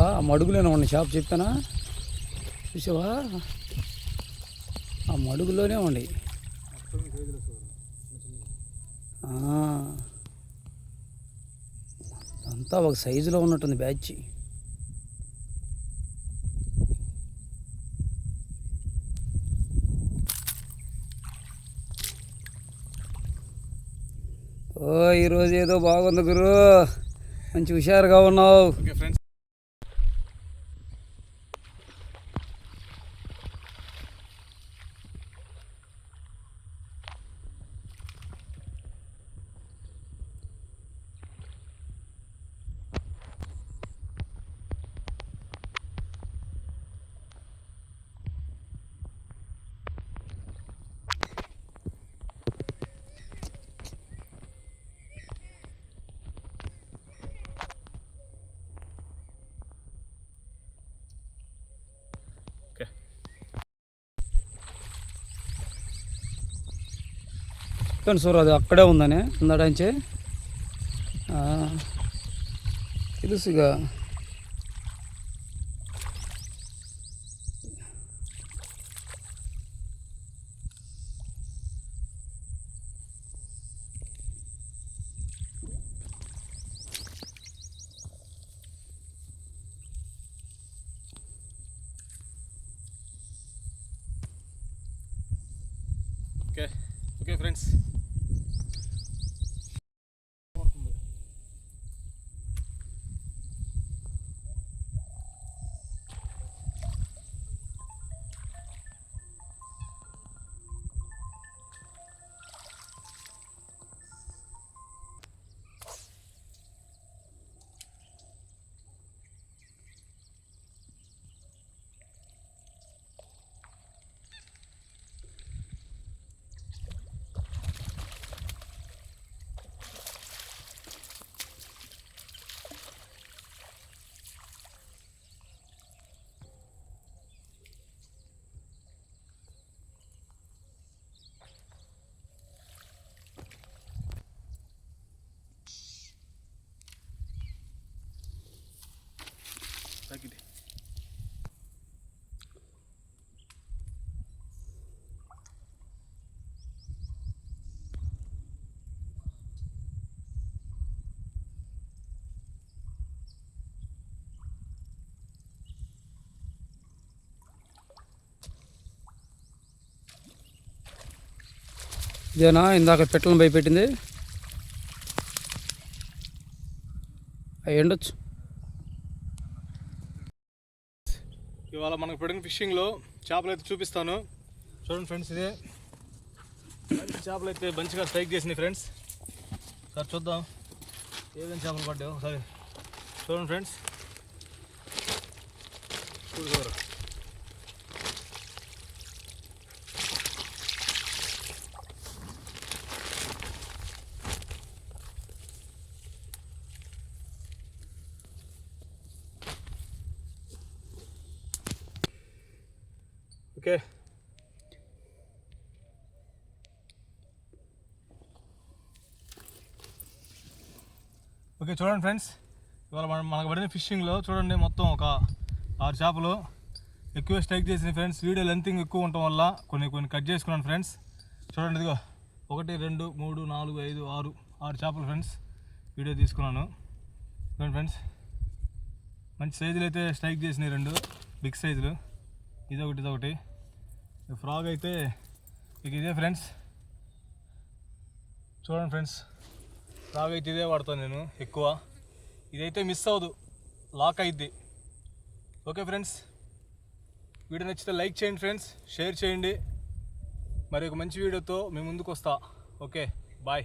ఆ మడుగులోనే ఉన్న షాప్ చెప్తానా? చూసావా? ఆ మడుగులోనే ఉండి అంతా ఒక సైజులో ఉన్నట్టుంది బ్యాచ్. ఓ ఈరోజు ఏదో బాగుంది గురు. మంచి హుషారుగా ఉన్నావు. కానీ సూర్ అది అక్కడే ఉందని. ఉందాడంచే తెలుసుగా ఓకే ఓకే ఫ్రెండ్స్ ఇదేనా? ఇందాక పెట్టలను భయపెట్టింది అవి ఉండొచ్చు ఇవాళ మనకు పెట్టిన ఫిషింగ్లో చేపలు అయితే చూపిస్తాను. చూడండి ఫ్రెండ్స్ ఇదే. చేపలు అయితే మంచిగా స్ట్రైక్ చేసినాయి ఫ్రెండ్స్. సార్ చూద్దాం. ఏదైనా చేపలు పడ్డావు సరే చూడండి ఫ్రెండ్స్. చూడు చూడు. ఓకే. ఓకే చూడండి ఫ్రెండ్స్. ఇవాళ మనం మనకు పడిన ఫిషింగ్లో చూడండి మొత్తం ఒక ఆరు చేపలు. ఎక్కువ స్ట్రైక్ చేసిన ఫ్రెండ్స్ వీడియో లెంతింగ్ ఎక్కువ ఉండటం వల్ల కొన్ని కొన్ని కట్ చేసుకున్నాను ఫ్రెండ్స్. చూడండి ఇదిగో ఒకటి రెండు మూడు నాలుగు ఐదు ఆరు ఆరు చేపలు ఫ్రెండ్స్ వీడియో తీసుకున్నాను. చూడండి ఫ్రెండ్స్. మంచి సైజులు అయితే స్ట్రైక్ చేసినాయి రెండు బిగ్ సైజులు. ఇదొకటి ఇదొకటి. ఫ్రాగ్ అయితే ఇక ఇదే ఫ్రెండ్స్ చూడండి ఫ్రెండ్స్ ఫ్రాగ్ అయితే ఇదే వాడతాను నేను ఎక్కువ. ఇదైతే మిస్ అవ్వదు లాక్ అయిద్ది. ఓకే ఫ్రెండ్స్ వీడియో నచ్చితే లైక్ చేయండి ఫ్రెండ్స్ షేర్ చేయండి. మరి ఒక మంచి వీడియోతో మీ ముందుకు వస్తా. Okay bye